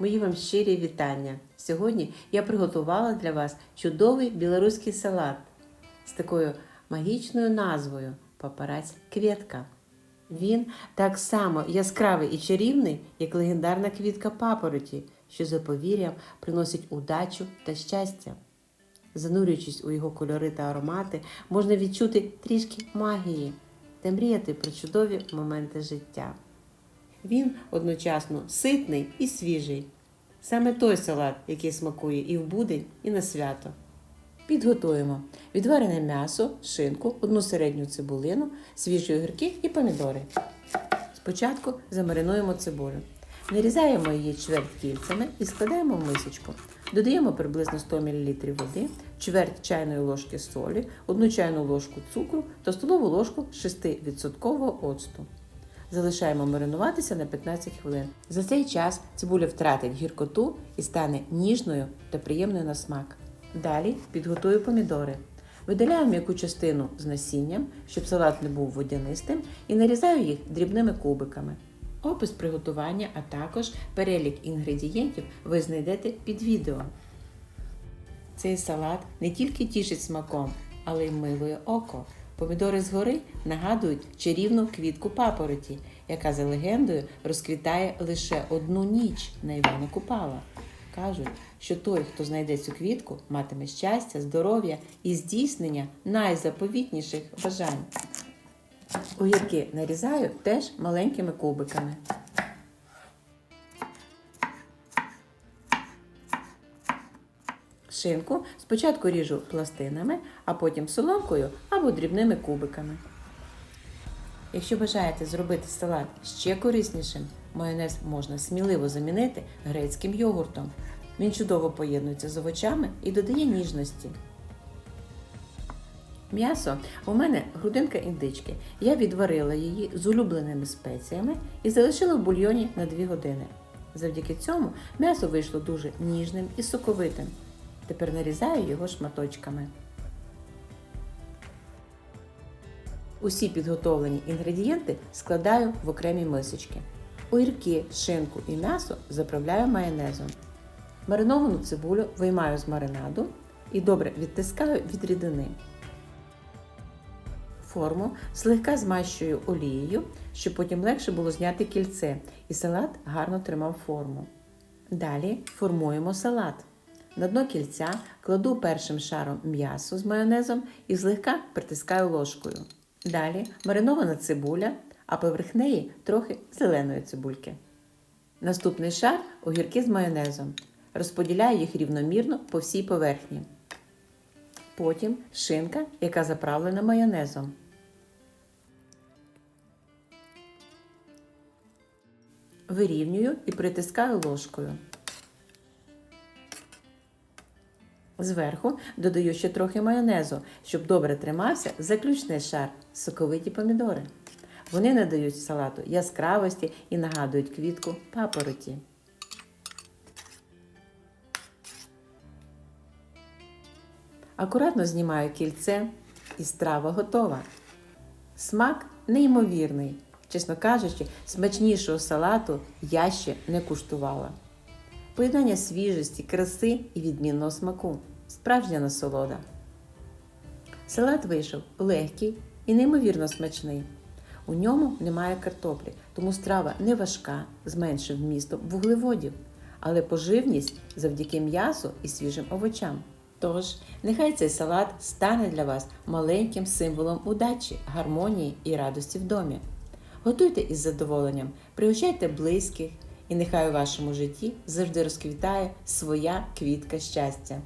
Мої вам щирі вітання. Сьогодні я приготувала для вас чудовий білоруський салат з такою магічною назвою Папараць квітка. Він так само яскравий і чарівний, як легендарна квітка папороті, що за повір'ям приносить удачу та щастя. Занурюючись у його кольори та аромати, можна відчути трішки магії та мріяти про чудові моменти життя. Він одночасно ситний і свіжий. Саме той салат, який смакує і в будень, і на свято. Підготуємо відварене м'ясо, шинку, одну середню цибулину, свіжі огірки і помідори. Спочатку замаринуємо цибулю. Нарізаємо її чверть кільцями і складаємо в мисочку. Додаємо приблизно 100 мл води, чверть чайної ложки солі, одну чайну ложку цукру та столову ложку 6% оцту. Залишаємо маринуватися на 15 хвилин. За цей час цибуля втратить гіркоту і стане ніжною та приємною на смак. Далі підготую помідори. Видаляю м'яку частину з насінням, щоб салат не був водянистим, і нарізаю їх дрібними кубиками. Опис приготування, а також перелік інгредієнтів ви знайдете під відео. Цей салат не тільки тішить смаком, але й милує око. Помідори згори нагадують чарівну квітку папороті, яка за легендою розквітає лише одну ніч на Івана Купала. Кажуть, що той, хто знайде цю квітку, матиме щастя, здоров'я і здійснення найзаповітніших бажань. Огірки нарізаю теж маленькими кубиками. Шинку спочатку ріжу пластинами, а потім соломкою або дрібними кубиками. Якщо бажаєте зробити салат ще кориснішим, майонез можна сміливо замінити грецьким йогуртом. Він чудово поєднується з овочами і додає ніжності. М'ясо у мене грудинка індички. Я відварила її з улюбленими спеціями і залишила в бульйоні на 2 години. Завдяки цьому м'ясо вийшло дуже ніжним і соковитим. Тепер нарізаю його шматочками. Усі підготовлені інгредієнти складаю в окремі мисочки. Огірки, шинку і м'ясо заправляю майонезом. Мариновану цибулю виймаю з маринаду і добре відтискаю від рідини. Форму злегка змащую олією, щоб потім легше було зняти кільце, і салат гарно тримав форму. Далі формуємо салат. На дно кільця кладу першим шаром м'ясо з майонезом і злегка притискаю ложкою. Далі маринована цибуля, а поверх неї трохи зеленої цибульки. Наступний шар огірки з майонезом. Розподіляю їх рівномірно по всій поверхні. Потім шинка, яка заправлена майонезом. Вирівнюю і притискаю ложкою. Зверху додаю ще трохи майонезу, щоб добре тримався заключний шар соковиті помідори. Вони надають салату яскравості і нагадують квітку папороті. Акуратно знімаю кільце і страва готова. Смак неймовірний. Чесно кажучи, смачнішого салату я ще не куштувала. Поєднання свіжості, краси і відмінного смаку. Справжня насолода. Салат вийшов легкий і неймовірно смачний. У ньому немає картоплі, тому страва не важка, з меншим вмістом вуглеводів, але поживність завдяки м'ясу і свіжим овочам. Тож, нехай цей салат стане для вас маленьким символом удачі, гармонії і радості в домі. Готуйте із задоволенням, пригощайте близьких, і нехай у вашому житті завжди розквітає своя квітка щастя.